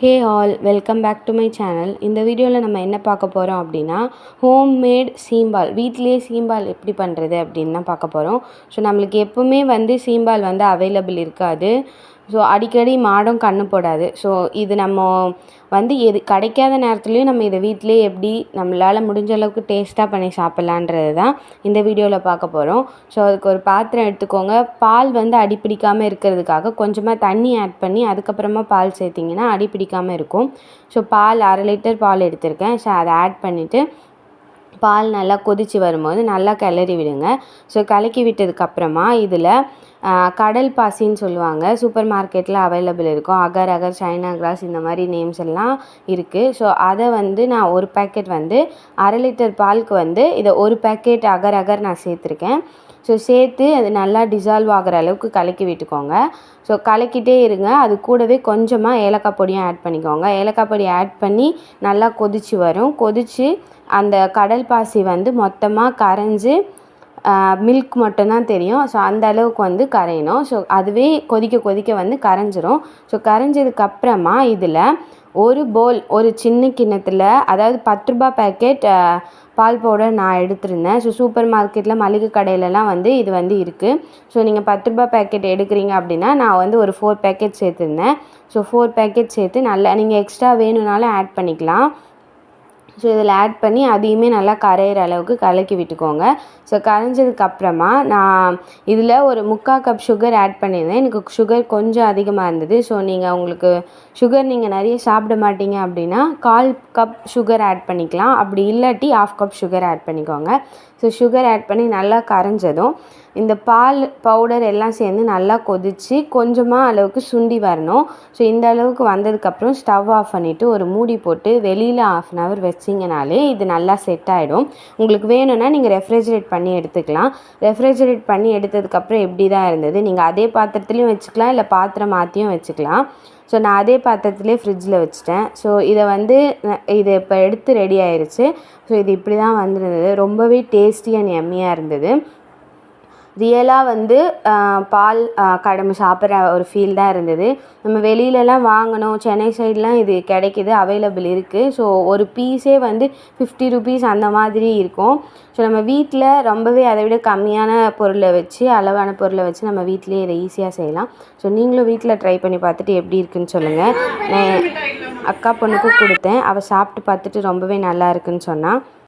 Hey all welcome back to my channel. இந்த வீடியோவில் நம்ம என்ன பார்க்க போகிறோம் அப்படின்னா ஹோம்மேட் சீம்பால். வீட்டிலேயே சீம்பால் எப்படி பண்ணுறது அப்படின்னு தான் பார்க்க போகிறோம் ஸோ நம்மளுக்கு எப்போவுமே வந்து சீம்பால் வந்து அவைலபிள் இருக்காது. ஸோ அடிக்கடி மாடும் கண்ணு போடாது. ஸோ இது நம்ம வந்து எது கிடைக்காத நேரத்துலையும் நம்ம இதை வீட்டிலேயே எப்படி நம்மளால் முடிஞ்ச அளவுக்கு டேஸ்ட்டாக பண்ணி சாப்பிட்லான்றது தான் இந்த வீடியோவில் பார்க்க போகிறோம் ஸோ அதுக்கு ஒரு பாத்திரம் எடுத்துக்கோங்க. பால் வந்து அடி பிடிக்காமல் இருக்கிறதுக்காக கொஞ்சமாக தண்ணி ஆட் பண்ணி அதுக்கப்புறமா பால் சேர்த்திங்கன்னா அடி பிடிக்காமல் இருக்கும். ஸோ பால் அரை லிட்டர் பால் எடுத்திருக்கேன். ஸோ அதை ஆட் பண்ணிவிட்டு பால் நல்லா கொதித்து வரும்போது நல்லா கிளறி விடுங்க. ஸோ கலக்கி விட்டதுக்கப்புறமா இதில் கடல் பாசின்னு சொல்லுவாங்க. சூப்பர் மார்க்கெட்டில் அவைலபிள் இருக்கும். அகர் அகர் சைனா கிராஸ் இந்த மாதிரி நேம்ஸ் எல்லாம் இருக்குது ஸோ அதை வந்து நான் ஒரு பேக்கெட் வந்து அரை லிட்டர் பாலுக்கு வந்து இதை ஒரு பேக்கெட் அகர் அகர் நான் சேர்த்துருக்கேன். ஸோ சேர்த்து அது நல்லா டிசால்வ் ஆகிற அளவுக்கு கலக்கி விட்டுக்கோங்க. ஸோ கலக்கிட்டே இருங்க. அது கூடவே கொஞ்சமாக ஏலக்காய் பொடியும் ஆட் பண்ணிக்கோங்க. ஏலக்காய் பொடி ஆட் பண்ணி நல்லா கொதித்து வரும். கொதித்து அந்த கடல் பாசி வந்து மொத்தமாக கரைஞ்சி மில்க் மட்டும்தான் தெரியும். ஸோ அந்த அளவுக்கு வந்து கரையணும். ஸோ அதுவே கொதிக்க கொதிக்க வந்து கரைஞ்சிரும். ஸோ கரைஞ்சதுக்கப்புறமா இதில் ஒரு போல் ஒரு சின்ன கிண்ணத்தில் அதாவது பத்து ரூபா பேக்கெட் பால் பவுடர் நான் எடுத்திருந்தேன். ஸோ சூப்பர் மார்க்கெட்டில் மளிகை கடையிலலாம் வந்து இது வந்து இருக்குது ஸோ நீங்கள் பத்து ரூபா பேக்கெட் எடுக்கிறீங்க அப்படின்னா நான் வந்து ஒரு ஃபோர் பேக்கெட் சேர்த்துருந்தேன். ஸோ ஃபோர் பேக்கெட் சேர்த்து நல்லா நீங்கள் எக்ஸ்ட்ரா வேணும்னாலும் ஆட் பண்ணிக்கலாம். ஸோ இதில் ஆட் பண்ணி அதையுமே நல்லா கரையிற அளவுக்கு கலக்கி விட்டுக்கோங்க. ஸோ கரைஞ்சதுக்கப்புறமா நான் இதில் ஒரு முக்கால் கப் சுகர் ஆட் பண்ணியிருந்தேன். எனக்கு சுகர் கொஞ்சம் அதிகமாக இருந்தது. ஸோ நீங்கள் உங்களுக்கு சுகர் நீங்கள் நிறைய சாப்பிட மாட்டீங்க அப்படின்னா கால் கப் சுகர் ஆட் பண்ணிக்கலாம். அப்படி இல்லாட்டி ஆஃப் கப் சுகர் ஆட் பண்ணிக்கோங்க. ஸோ சுகர் ஆட் பண்ணி நல்லா கரைஞ்சதும் இந்த பால் பவுடர் எல்லாம் சேர்ந்து நல்லா கொதித்து கொஞ்சமாக அளவுக்கு சுண்டி வரணும். ஸோ இந்த அளவுக்கு வந்ததுக்கப்புறம் ஸ்டவ் ஆஃப் பண்ணிவிட்டு ஒரு மூடி போட்டு வெளியில் ஆஃப் அன் ஹவர் வச்சிங்கனாலே இது நல்லா செட் ஆகிடும் உங்களுக்கு வேணும்னா நீங்கள் ரெஃப்ரிஜரேட் பண்ணி எடுத்துக்கலாம். ரெஃப்ரிஜரேட் பண்ணி எடுத்ததுக்கப்புறம் எப்படி தான் இருந்தது? நீங்கள் அதே பாத்திரத்துலேயும் வச்சுக்கலாம் இல்லை பாத்திரம் மாற்றியும் வச்சுக்கலாம். ஸோ நான் அதே பாத்திரத்துலேயே ஃப்ரிட்ஜில் வச்சுட்டேன். ஸோ இதை வந்து இது இப்போ எடுத்து ரெடி ஆயிடுச்சு ஸோ இது இப்படி தான் வந்திருந்தது. ரொம்பவே டேஸ்டி அண்ட் எம்மியாக இருந்தது. ரியலாக வந்து பால் கடமை சாப்பிட்ற ஒரு ஃபீல் தான் இருந்தது. நம்ம வெளியிலலாம் வாங்கினோம் சென்னை சைட்லாம் இது கிடைக்கிது அவைலபிள் இருக்குது ஸோ ஒரு பீஸே வந்து ஃபிஃப்டி ருபீஸ் அந்த மாதிரி இருக்கும். ஸோ நம்ம வீட்டில் ரொம்பவே அதை விட கம்மியான பொருளை வச்சு அளவான பொருளை வச்சு நம்ம வீட்டிலேயே இதை ஈஸியாக செய்யலாம். ஸோ நீங்களும் வீட்டில் ட்ரை பண்ணி பார்த்துட்டு எப்படி இருக்குன்னு சொல்லுங்கள் நான் அக்கா பொண்ணுக்கும் கொடுத்தேன். அவள் சாப்பிட்டு பார்த்துட்டு ரொம்பவே நல்லா இருக்குன்னு சொன்னால்